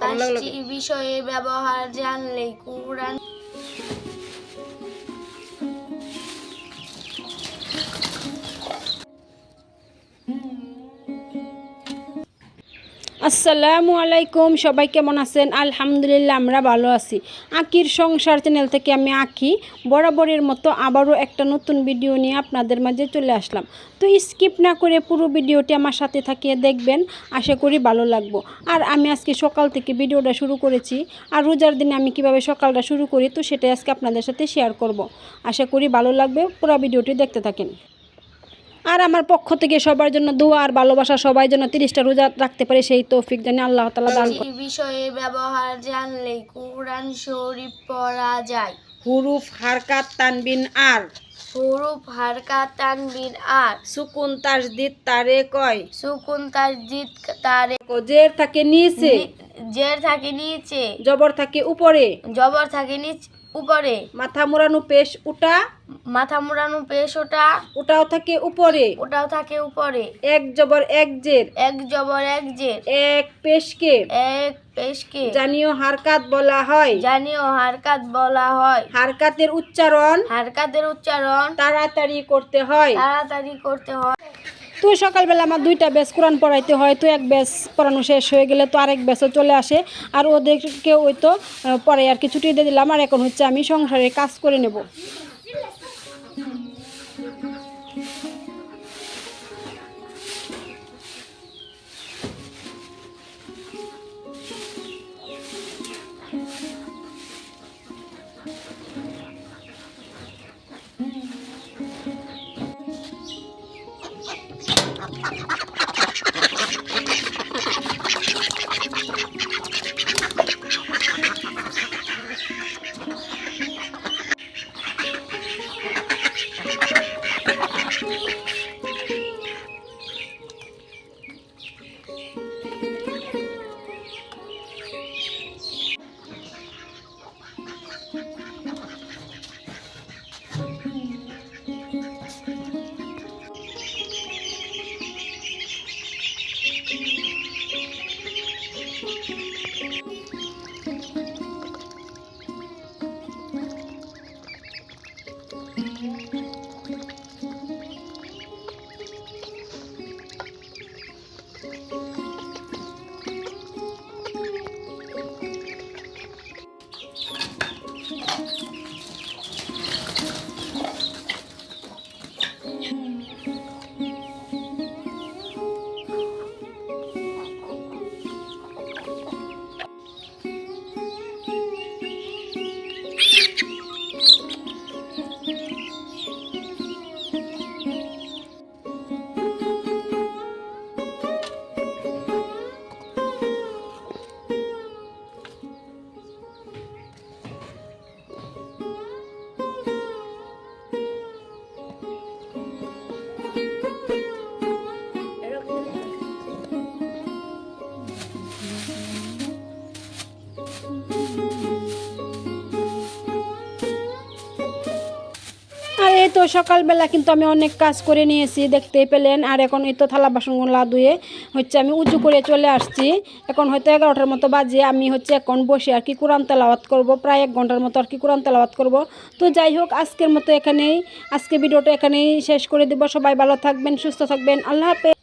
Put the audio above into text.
পাঁচটি বিষয়ে ব্যবহার জানলে কোরআন আসসালামু আলাইকুম, সবাই কেমন আছেন? আলহামদুলিল্লাহ, আমরা ভালো আছি। আকির সংসার চ্যানেল থেকে আমি আঁকি, বরাবরের মতো আবারও একটা নতুন ভিডিও নিয়ে আপনাদের মাঝে চলে আসলাম। তো স্কিপ না করে পুরো ভিডিওটি আমার সাথে থাকিয়ে দেখবেন, আশা করি ভালো লাগবো। আর আমি আজকে সকাল থেকে ভিডিওটা শুরু করেছি, আর রোজার দিনে আমি কীভাবে সকালটা শুরু করি, তো সেটাই আজকে আপনাদের সাথে শেয়ার করব। আশা করি ভালো লাগবে, পুরো ভিডিওটি দেখতে থাকেন। আর আমার পক্ষ থেকে সবার জন্য দোয়া আর ভালোবাসা সবাই যেন তিরিশটা রোজা রাখতে পারে সেই তৌফিক জানি আল্লাহ তালা দান পাঁচটি বিষয়ে ব্যবহার জানলে কোরআন শরীফ পড়া যায়। হুরুফ হারকাত তানবিন আর। হুরুফ হারকা তানবির আর। সুকুন তাসদিদ তারে কয়। সুকুন তাসদিদ তারে জের থাকে নিচে। জের থাকে নিচে। জবর থাকে উপরে। জবর থাকে নিচ উপরে। মাথা মোড়ানো পেশ উটা মাথা মুড়ানো পেশ ওটা। ওটাও থাকে উপরে। ওটাও থাকে উপরে। এক জবর এক জের। এক জবর এক জের। এক পেশকে। এক পেশকে। জানিও হারকাত বলা হয়। জানিও হারকাত বলা হয়। হারকাতের উচ্চারণ। হারকাতের উচ্চারণ। তাড়াতাড়ি করতে হয়। তাড়াতাড়ি করতে হয়। তো সকালবেলা আমার দুইটা ব্যাচ কোরআন পড়াইতে হয় তো এক ব্যাচ পড়ানো শেষ হয়ে গেলে তো আরেক ব্যাচও চলে আসে। আর ওদেরকে ওই তো পরে আর কি ছুটি দিয়ে দিলাম। আর এখন হচ্ছে আমি সংসারে কাজ করে নেব। ha ha ha আর এই তো সকালবেলা কিন্তু আমি অনেক কাজ করে নিয়েছি দেখতেই পেলেন। আর এখন এই তো থালা বাসনগুলা ধুয়ে হচ্ছে আমি উঁচু করে চলে আসছি। এখন হয়তো এগারোটার মতো বাজে, আমি হচ্ছে এখন বসে আর কি কোরআন তেলাওয়াত করব। প্রায় এক ঘণ্টার মতো আর কি কোরআন তেলাওয়াত করব। তো যাই হোক, আজকের মতো এখানেই, আজকে ভিডিওটা এখানেই শেষ করে দেবো। সবাই ভালো থাকবেন, সুস্থ থাকবেন। আল্লাহ হাফেজ।